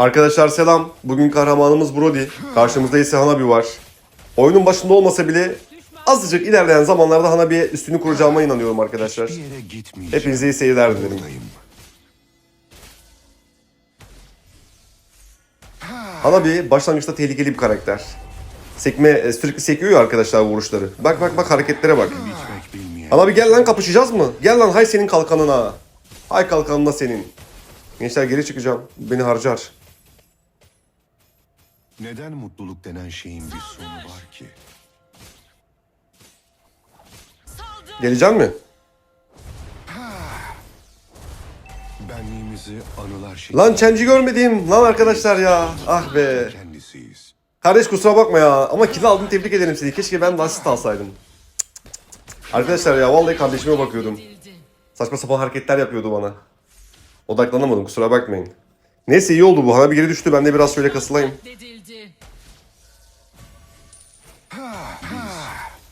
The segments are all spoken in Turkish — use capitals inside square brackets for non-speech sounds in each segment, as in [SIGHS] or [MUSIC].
Arkadaşlar selam. Bugün kahramanımız Brody. Karşımızda ise Hanabi var. Oyunun başında olmasa bile azıcık ilerleyen zamanlarda Hanabi'ye üstünü kuracağıma inanıyorum arkadaşlar. Hepinize iyi seyirler dilerim. Hanabi başlangıçta tehlikeli bir karakter. Sekme, e, sürekli sekiyor ya arkadaşlar vuruşları. Bak bak bak hareketlere bak. Hanabi gel lan kapışacağız mı? Gel lan hay senin kalkanına. Hay kalkanına senin. Gençler geri çıkacağım. Beni harcar. Neden mutluluk denen şeyin bir sonu var ki? Gelecek mi? Benliğimizi anılar şeklinde Lan çenci görmedim. Lan arkadaşlar ya. Ah be. kendisiyiz. Kardeş kusura bakma ya ama kill aldın tebrik ederim seni. Keşke ben de asist alsaydım. Arkadaşlar ya vallahi kardeşime bakıyordum. Saçma sapan hareketler yapıyordu bana. Odaklanamadım kusura bakmayın. Neyse iyi oldu bu. Hana bir geri düştü. Ben de biraz şöyle kasılayım.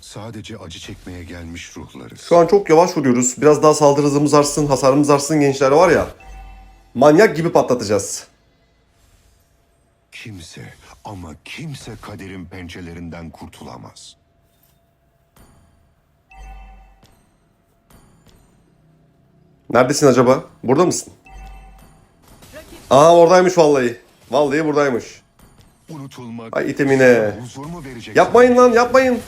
Sadece acı çekmeye gelmiş ruhlarız. Şu an çok yavaş vuruyoruz. Biraz daha saldırı hızımız artsın, hasarımız artsın gençler var ya. Manyak gibi patlatacağız. Kimse ama kimse kaderin pençelerinden kurtulamaz. Neredesin acaba? Burada mısın? Aa oradaymış vallahi. Vallahi buradaymış. Unutulmak Ay itemine. Yapmayın lan yapmayın.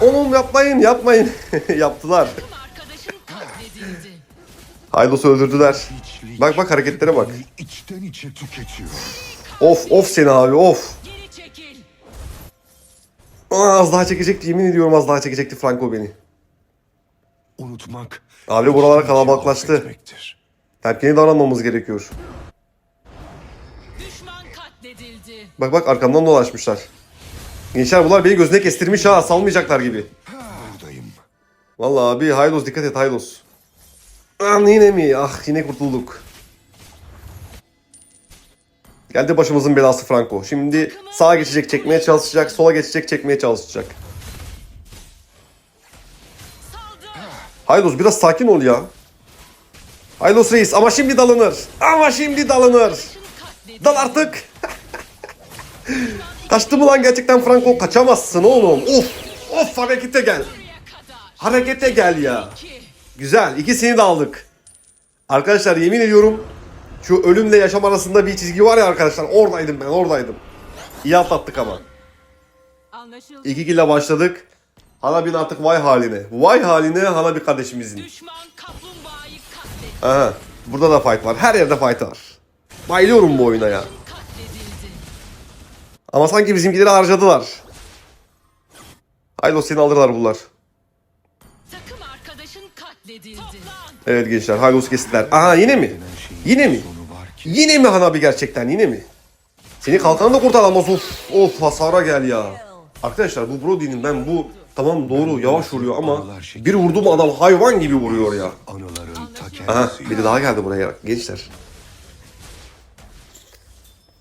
Oğlum yapmayın yapmayın. [LAUGHS] Yaptılar. Haydos'u öldürdüler. Bak bak hareketlere bak. içten içe tüketiyor. Of of seni abi of. Aa, az daha çekecekti yemin ediyorum az daha çekecekti Franco beni. Unutmak Abi buralar kalabalıklaştı. Temkinli davranmamız gerekiyor. Bak bak arkamdan dolaşmışlar. Gençler bunlar beni gözüne kestirmiş ha salmayacaklar gibi. Buradayım. Vallahi abi Haydos dikkat et Haydos. Ah yine mi? Ah yine kurtulduk. Geldi başımızın belası Franco. Şimdi sağa geçecek çekmeye çalışacak, sola geçecek çekmeye çalışacak. Haydos biraz sakin ol ya. Haydos reis ama şimdi dalınır. Ama şimdi dalınır. Dal artık. Kaçtı mı lan gerçekten Franco? Kaçamazsın oğlum. Of. Of harekete gel. Harekete gel ya. Güzel. ikisini de aldık. Arkadaşlar yemin ediyorum şu ölümle yaşam arasında bir çizgi var ya arkadaşlar. Oradaydım ben oradaydım. İyi atlattık ama. Anlaşıldı. İki kille başladık. Hanabin artık vay haline. Vay haline Hanabi kardeşimizin. Aha. Burada da fight var. Her yerde fight var. Bayılıyorum bu oyuna ya. Ama sanki bizimkileri harcadılar. Haylo seni alırlar bunlar. Takım arkadaşın katledildi. Evet gençler Haylos kestiler. Aha yine mi? Yine bir mi? Yine mi Hanabi gerçekten yine mi? Seni kalkanı da kurtaramaz of of hasara gel ya. Arkadaşlar bu Brody'nin ben bu tamam doğru yavaş vuruyor ama bir vurdu mu adam hayvan gibi vuruyor ya. Aha kendisi. biri daha geldi buraya gençler.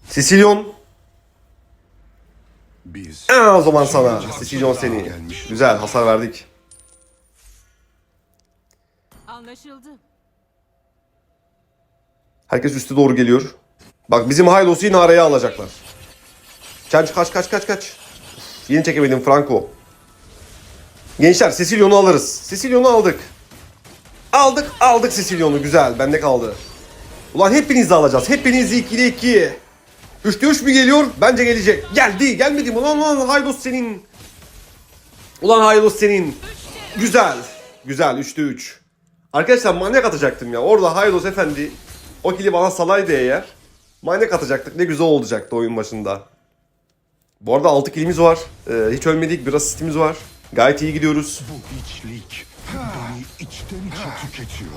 Sicilyon. Biz Aa, o zaman sana. Sicilyon seni. Gelmiş. Güzel hasar verdik. Anlaşıldı. Herkes üste doğru geliyor. Bak bizim Haylos'u yine araya alacaklar. Kaç kaç kaç kaç kaç. Uf, yeni çekemedim Franco. Gençler Sicilyon'u alırız. Sicilyon'u aldık. Aldık aldık Sicilyon'u güzel bende kaldı. Ulan hepinizi alacağız. Hepinizi 2'de 2. 3'te 3 mü geliyor? Bence gelecek. Geldi gelmedi mi? Ulan ulan Haylos senin. Ulan Haylos senin. Güzel. Güzel 3'te 3. Arkadaşlar manyak atacaktım ya. Orada Haylos efendi o kili bana salaydı eğer. Manyak atacaktık. Ne güzel olacaktı oyun başında. Bu arada 6 kilimiz var. Ee, hiç ölmedik. Bir asistimiz var. Gayet iyi gidiyoruz. Bu içlik beni içten içe tüketiyor.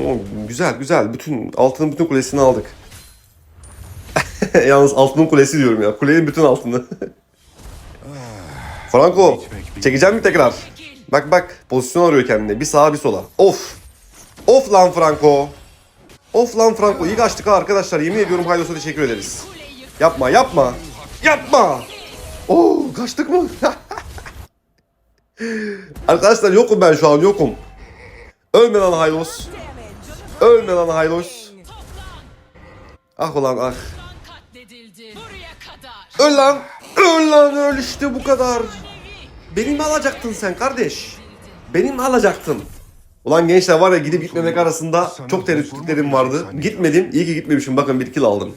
Oo, güzel güzel. Bütün altının bütün kulesini aldık. [LAUGHS] Yalnız altının kulesi diyorum ya. Kulenin bütün altını. [LAUGHS] Franco çekeceğim mi tekrar? Bak bak pozisyon arıyor kendine. Bir sağa bir sola. Of. Of lan Franco. Of lan Franco. İyi kaçtık ha arkadaşlar. Yemin ediyorum Haylos'a teşekkür ederiz. Yapma yapma. Yapma. Oo kaçtık mı? [LAUGHS] Arkadaşlar yokum ben şu an yokum. Ölme lan Haylos. Ölme lan Haylos. Ah ulan ah. Öl lan. Öl lan öl işte bu kadar. Benim mi alacaktın sen kardeş? Benim mi alacaktın? Ulan gençler var ya gidip gitmemek arasında çok tereddütlerim vardı. Gitmedim. İyi ki gitmemişim. Bakın bir kill aldım.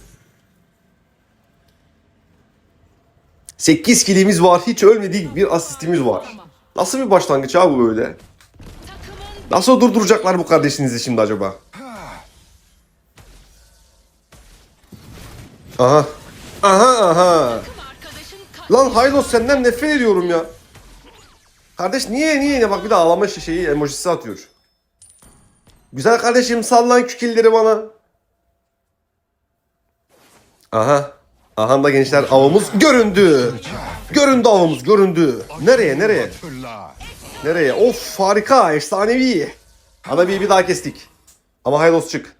8 kilimiz var. Hiç ölmedik bir asistimiz var. Nasıl bir başlangıç abi bu böyle? Nasıl durduracaklar bu kardeşinizi şimdi acaba? Aha. Aha aha. Lan Haylos senden nefret ediyorum ya. Kardeş niye niye yine bak bir de ağlama şeyi emojisi atıyor. Güzel kardeşim sallan kükilleri bana. Aha. Aha da gençler avımız göründü. Göründü avımız göründü. Nereye nereye? Nereye? Of harika efsanevi. Ana bir bir daha kestik. Ama Haylos çık.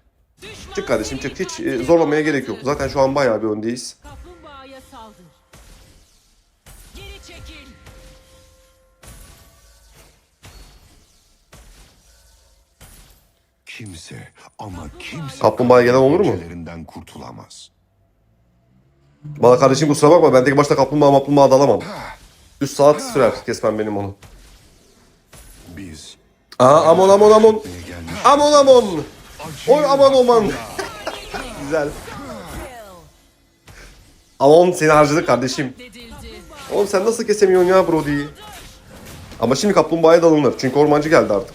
Çık kardeşim çık. Hiç e, zorlamaya gerek yok. Zaten şu an bayağı bir öndeyiz. Kimse ama kimse Kaplumbağaya gelen olur mu? pençelerinden kurtulamaz. Bana kardeşim kusura bakma ben tek başta kaplumbağa maplumbağa dalamam. 3 saat sürer kesmem benim onu. Biz Aa amon amon amon. buraya gelmiş Amon amon. Oy aman aman. [LAUGHS] Güzel. Amon seni harcadık kardeşim. Oğlum sen nasıl kesemiyorsun ya Brody'yi? Ama şimdi kaplumbağaya dalınır. Çünkü ormancı geldi artık.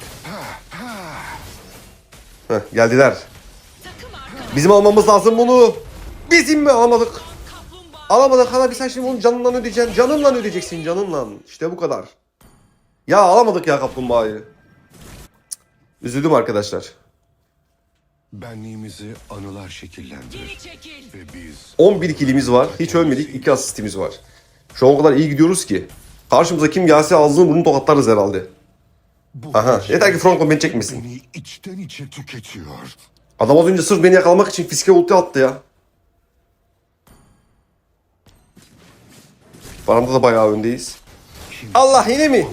Heh, geldiler. Bizim almamız lazım bunu. Bizim mi alamadık? Alamadık hala bir sen şimdi bunu canından ödeyeceksin. Canınla ödeyeceksin canınla. İşte bu kadar. Ya alamadık ya kaplumbağayı. Üzüldüm arkadaşlar. benliğimizi anılar şekillendirir. geri çekil. Ve biz 11 kilimiz var. Hiç ölmedik. 2 asistimiz var. Şu an o kadar iyi gidiyoruz ki. Karşımıza kim gelse ağzını burnunu tokatlarız herhalde. Bu Aha. gece Yeter ki Franco beni çekmesin. beni içten içe tüketiyor. Adam az önce sırf beni yakalamak için fiske ulti attı ya. Paramda da bayağı öndeyiz. Allah yine mi?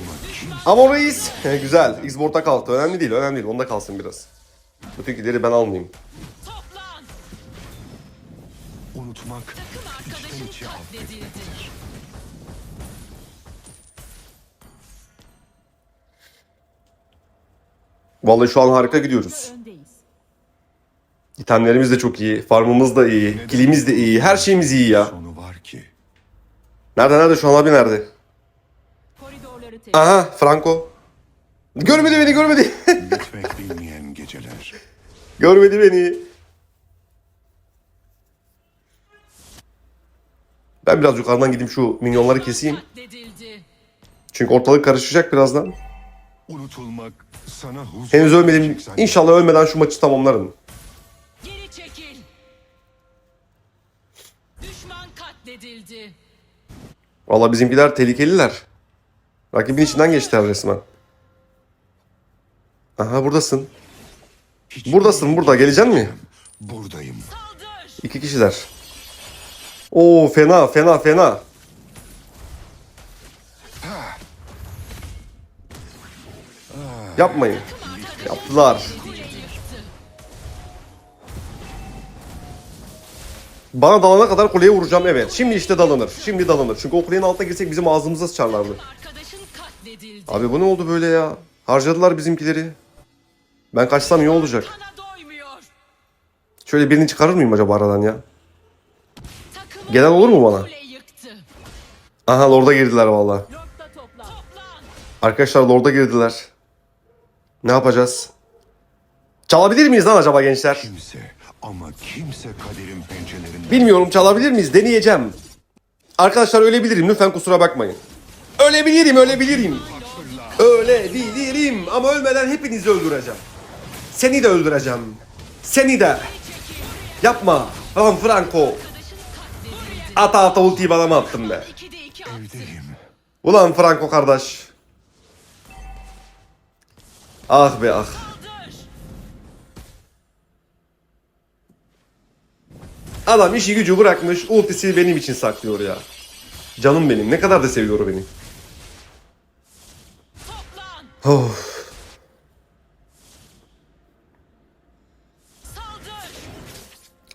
ama reis. Güzel. Xboard'da kalktı. Önemli değil. Önemli değil. Onda kalsın biraz. Ötekileri ben almayayım. Toplan. unutmak Takım içten içe katledildi. Vallahi şu an harika gidiyoruz. Öndeyiz. İtemlerimiz de çok iyi. Farmımız da iyi. Kilimiz de iyi. Her şeyimiz iyi ya. Sonu var ki Nerede nerede şu an abi nerede? Aha Franco. Görmedi beni görmedi. [LAUGHS] bitmek bilmeyen geceler. görmedi beni. Ben biraz yukarıdan gideyim şu minyonları keseyim. Çünkü ortalık karışacak birazdan. Unutulmak sana huzur Henüz ölmedim. verecek. İnşallah ölmeden şu maçı tamamlarım. Geri çekil. Düşman katledildi. Vallahi bizimkiler tehlikeliler. Rakibin içinden geçtiler resmen. Aha buradasın. Hiç Buradasın burada. Gelecek mi? Buradayım. Saldır. İki kişiler. Oo fena fena fena. Yapmayın. Yaptılar. Bana dalana kadar kuleye vuracağım evet. Şimdi işte dalınır. Şimdi dalınır. Çünkü o kulenin altına girsek bizim ağzımıza sıçarlardı. Abi bu ne oldu böyle ya? Harcadılar bizimkileri. Ben kaçsam iyi olacak. Şöyle birini çıkarır mıyım acaba aradan ya? Gelen olur mu bana? Aha Lord'a girdiler valla. Arkadaşlar Lord'a girdiler. Ne yapacağız? Çalabilir miyiz lan acaba gençler? Kimse ama kimse kaderin pençelerinden Bilmiyorum çalabilir miyiz? Deneyeceğim. Arkadaşlar ölebilirim lütfen kusura bakmayın. Ölebilirim ölebilirim. Ölebilirim ama ölmeden hepinizi öldüreceğim. Seni de öldüreceğim. Seni de. Yapma. Lan Franco. Ata ata ultiyi bana mı attın be? 2'de 2 attı. evdeyim. Ulan Franco kardeş. Ah be ah. Adam işi gücü bırakmış ultisi benim için saklıyor ya. Canım benim ne kadar da seviyor beni. Saldır.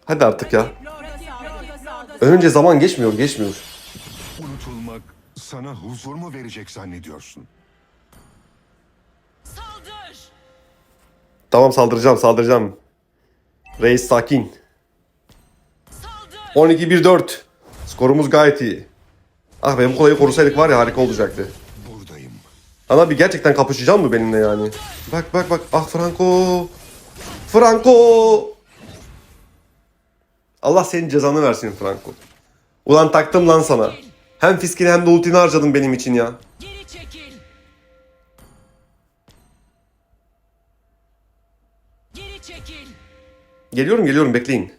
Hadi artık ya. Önce zaman geçmiyor, geçmiyor. Unutulmak sana huzur mu verecek zannediyorsun? Tamam saldıracağım, saldıracağım. Reis sakin. Saldır. 12-1-4. Skorumuz gayet iyi. Ah be bu kolayı korusaydık var ya harika olacaktı. Buradayım. Ana bir gerçekten kapışacak mı benimle yani? Bak bak bak. Ah Franco. Franco. Allah senin cezanı versin Franco. Ulan taktım lan sana. Hem fiskini hem de ultini harcadın benim için ya. Geliyorum geliyorum bekleyin.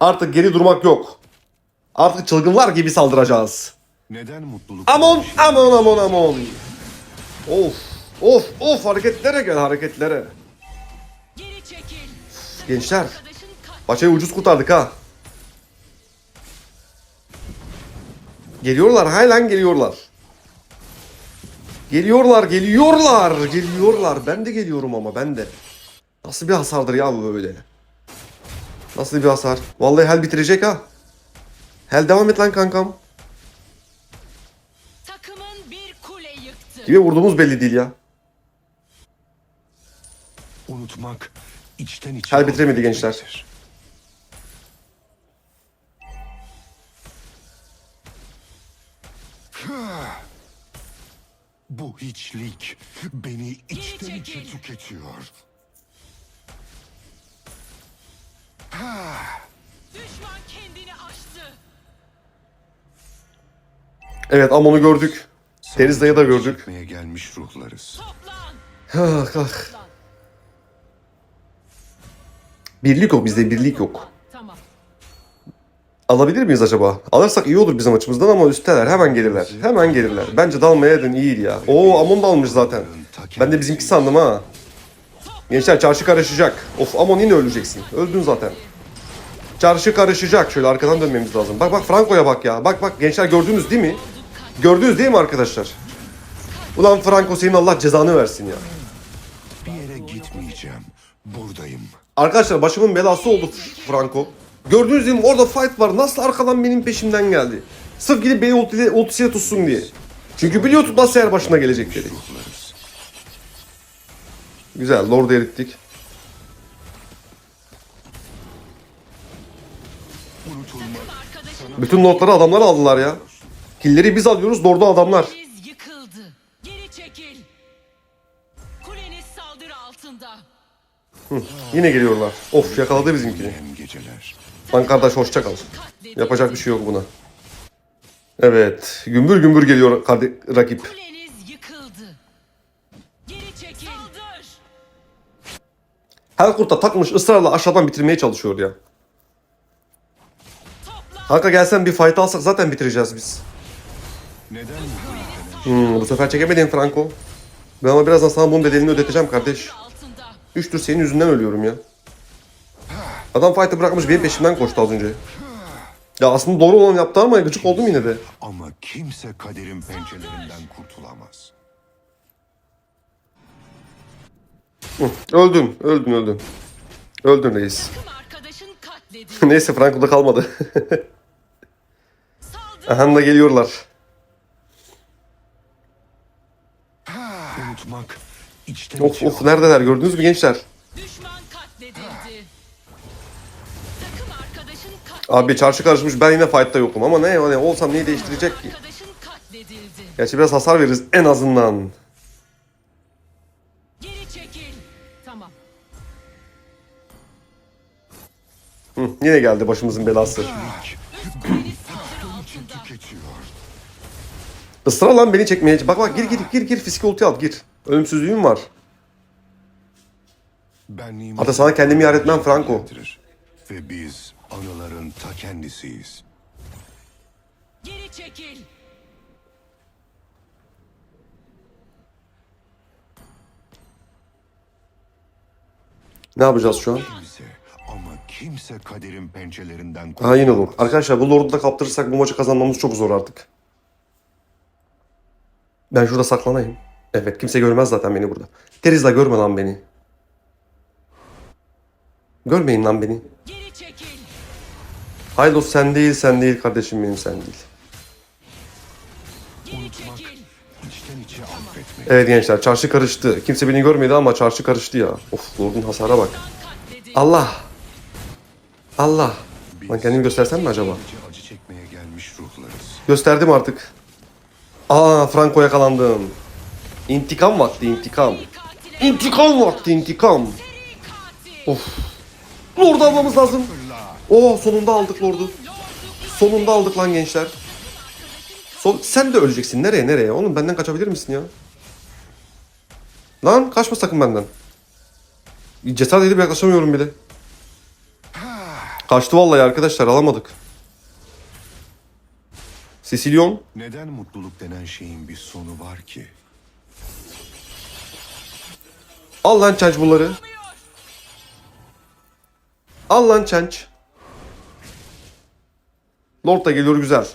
Artık geri durmak yok. Artık çılgınlar gibi saldıracağız. Neden mutluluk? Amon amon amon amon. Of of of hareketlere gel hareketlere. Geri çekil. Gençler. Paçayı ucuz kurtardık ha. Geliyorlar, halen geliyorlar. Geliyorlar, geliyorlar, geliyorlar. Ben de geliyorum ama ben de. Nasıl bir hasardır ya bu böyle? Nasıl bir hasar? Vallahi hel bitirecek ha. Hel devam et lan kankam. Takımın bir kule yıktı. Kime vurduğumuz belli değil ya. Unutmak içten içe... Hel bitiremedi gençler. Bu hiçlik beni içten içe çekil. tüketiyor. Düşman kendini aştı. Evet Amon'u gördük. Deniz dayı da gördük. Çekmeye gelmiş ruhlarız. Toplan. Ah, ah. Birlik yok bizde birlik yok. Tamam. Alabilir miyiz acaba? Alırsak iyi olur bizim açımızdan ama üsteler hemen gelirler. Hemen gelirler. Bence dalmaya edin iyi ya. Oo Amon da almış zaten. Ben de bizimki sandım ha. Gençler çarşı karışacak. Of Amon yine öleceksin. Öldün zaten. Çarşı karışacak. Şöyle arkadan dönmemiz lazım. Bak bak Franco'ya bak ya. Bak bak gençler gördünüz değil mi? Gördünüz değil mi arkadaşlar? Ulan Franco senin Allah cezanı versin ya. Bir yere gitmeyeceğim. Buradayım. Arkadaşlar başımın belası oldu Franco. Gördüğünüz gibi orada fight var. Nasıl arkadan benim peşimden geldi? Sırf gidip beni ultisiyle, tutsun diye. Çünkü biliyor tutmazsa yer başına gelecek dedi. Ruhlarız. Güzel Lord'u erittik. Bütün Lord'ları adamlar aldılar ya. Killeri biz alıyoruz Lord'u adamlar. altında. Yine geliyorlar. Of yakaladı bizimkini. Lan kardeş hoşça kal. Yapacak bir şey yok buna. Evet. Gümbür gümbür geliyor rakip. Her kurta takmış ısrarla aşağıdan bitirmeye çalışıyor ya. Kanka gelsen bir fight alsak zaten bitireceğiz biz. Hmm, bu sefer çekemedin Franco. Ben ama birazdan sana bunun bedelini ödeteceğim kardeş. Altında. Üçtür senin yüzünden ölüyorum ya. Adam fight'ı bırakmış benim peşimden koştu az önce. Ya aslında doğru olan yaptı ama gıcık oldum yine de. Ama kimse kaderin pençelerinden kurtulamaz. Öldün, öldün, öldün. Öldün reis. [LAUGHS] Neyse Franco'da kalmadı. Saldır. Aha da geliyorlar. Unutmak içten Of içe of neredeler gördünüz mü gençler? Düşman katledildi. Takım arkadaşın katledildi. Abi çarşı karışmış ben yine fight'ta yokum ama ne ne olsam neyi değiştirecek ki? Arkadaşın katledildi. Gerçi biraz hasar veririz en azından. Hı, yine geldi başımızın belası. Israr lan beni çekmeye. Bak bak gir gir gir gir fiske ulti al gir. Ölümsüzlüğüm var. Hatta sana kendimi yar etmem Franco. Ve biz anıların ta kendisiyiz. Geri çekil. Ne yapacağız şu an? Kimse kaderin pençelerinden Ha yine olur. Arkadaşlar bu Lord'u da kaptırırsak bu maçı kazanmamız çok zor artık. Ben şurada saklanayım. Evet kimse görmez zaten beni burada. Terizla görme lan beni. Görmeyin lan beni. Haylos sen değil sen değil kardeşim benim sen değil. Evet gençler çarşı karıştı. Kimse beni görmedi ama çarşı karıştı ya. Of Lord'un hasara bak. Allah. Allah. Lan kendimi göstersem mi acaba? Sadece acı çekmeye gelmiş ruhlarız. Gösterdim artık. Aa Franco yakalandım. İntikam vakti intikam. İntikam vakti intikam. Of. Lord'u almamız lazım. Oo sonunda aldık Lord'u. Sonunda aldık lan gençler. Son, sen de öleceksin. Nereye nereye? Oğlum benden kaçabilir misin ya? Lan kaçma sakın benden. Cesaret edip yaklaşamıyorum bile. Kaçtı vallahi arkadaşlar alamadık. Sicilyon. Neden mutluluk denen şeyin bir sonu var ki? Al lan çenç bunları. Al lan çenç. Lord da geliyor güzel.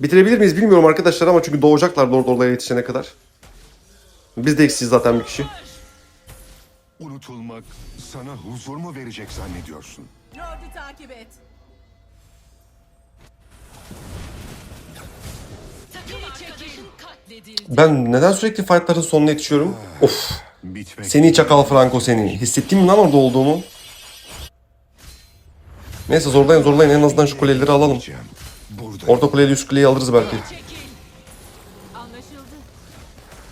Bitirebilir miyiz bilmiyorum arkadaşlar ama çünkü doğacaklar Lord oraya yetişene kadar. Biz de eksiyiz zaten bir kişi. Unutulmak sana huzur mu verecek zannediyorsun? Lord'u takip et. Ben neden sürekli fightların sonuna yetişiyorum? Of. Bitmek Seni çakal Franco seni. Hissettin mi lan orada olduğumu? Neyse zorlayın zorlayın en azından şu kuleleri alalım. Orta kuleyle üst kuleyi alırız belki.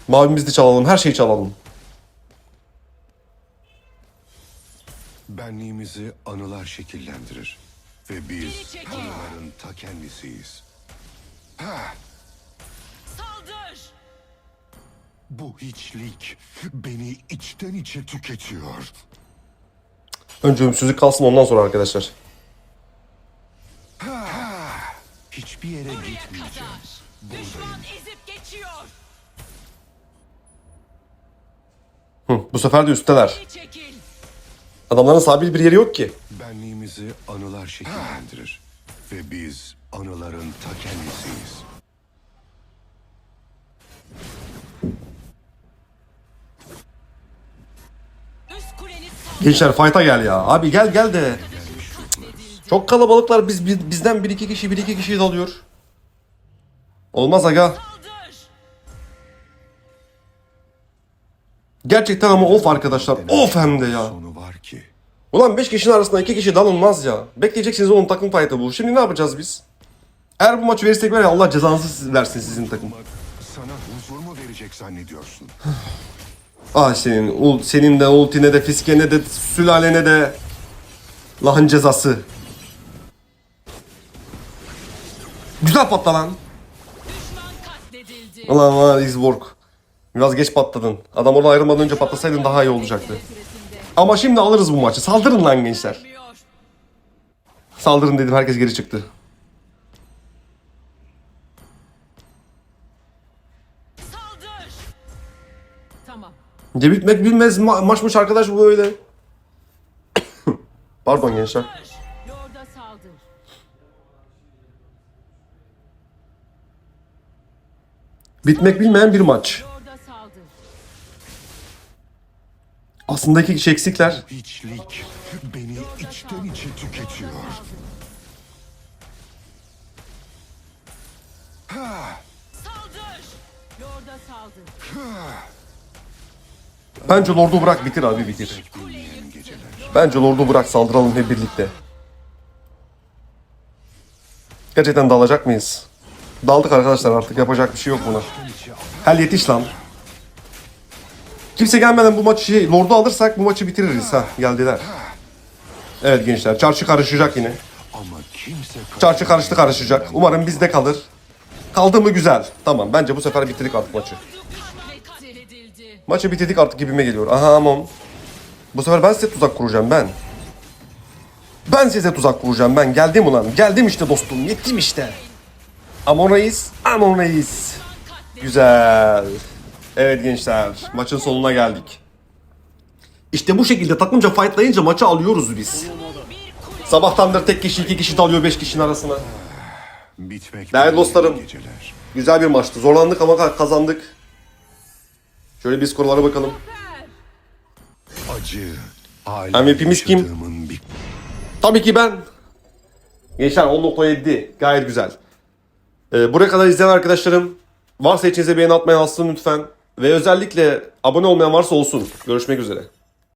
Mavimizi de çalalım her şeyi çalalım. Benliğimizi anılar şekillendirir. Ve biz anıların ta kendisiyiz. Saldır. Bu hiçlik beni içten içe tüketiyor. Önce ölümsüzlük kalsın ondan sonra arkadaşlar. Hiçbir yere Buraya gitmeyeceğim. kadar. Düşman ezip geçiyor. Hı, bu sefer de üstteler. Geri çekil. Adamların sabit bir yeri yok ki. Benliğimizi anılar şekillendirir. Ve biz anıların ta kendisiyiz. Gençler fight'a gel ya. Abi gel gel de. Çok kalabalıklar biz, biz- bizden bir iki kişi bir iki kişi dalıyor. Olmaz aga. Gerçekten ama of arkadaşlar. Of hem de ya. Sonu var ki. Ulan 5 kişinin arasında 2 kişi dalınmaz ya. Bekleyeceksiniz onun takım fight'ı bu. Şimdi ne yapacağız biz? Eğer bu maçı verirsek var ya Allah cezanızı versin sizin takım. Sana huzur mu verecek zannediyorsun? [SIGHS] Ah senin, ul- senin de ultine de fiskene de sülalene de lahın cezası. Güzel patla lan. Ulan var Izborg. Biraz geç patladın. Adam oradan ayrılmadan önce patlasaydın daha iyi olacaktı. Ama şimdi alırız bu maçı. Saldırın lan gençler. Saldırın dedim herkes geri çıktı. Ce bitmek bilmez ma- maçmış arkadaş bu öyle. [COUGHS] Pardon gençler. Bitmek bilmeyen bir maç. Aslında iki kişi eksikler. Hiçlik beni içten içe tüketiyor. Saldır. Lord'a saldır. Bence Lord'u bırak bitir abi bitir. Bence Lord'u bırak saldıralım hep birlikte. Gerçekten dalacak mıyız? Daldık arkadaşlar artık yapacak bir şey yok buna. Hel yetiş lan. Kimse gelmeden bu maçı şey, Lord'u alırsak bu maçı bitiririz ha geldiler. Evet gençler çarşı karışacak yine. Ama kimse Çarşı karıştı karışacak. Umarım bizde kalır. Kaldı mı güzel. Tamam bence bu sefer bitirdik artık maçı. Maçı bitirdik artık gibime geliyor. Aha aman. Bu sefer ben size tuzak kuracağım ben. Ben size tuzak kuracağım ben. Geldim ulan. Geldim işte dostum. Yettim işte. Amon Reis. Amon Reis. Güzel. Evet gençler. Maçın sonuna geldik. İşte bu şekilde takımca fightlayınca maçı alıyoruz biz. Sabahtandır tek kişi iki kişi dalıyor beş kişinin arasına. bitmek Değerli dostlarım. Geceler. Güzel bir maçtı. Zorlandık ama kazandık. Şöyle bir skorlara bakalım. Acı. MVP'miz kim? bir Tabii ki ben. Gençler 10.7 gayet güzel. Ee, buraya kadar izleyen arkadaşlarım varsa içinize beğeni atmayı alsın lütfen. Ve özellikle abone olmayan varsa olsun. Görüşmek üzere.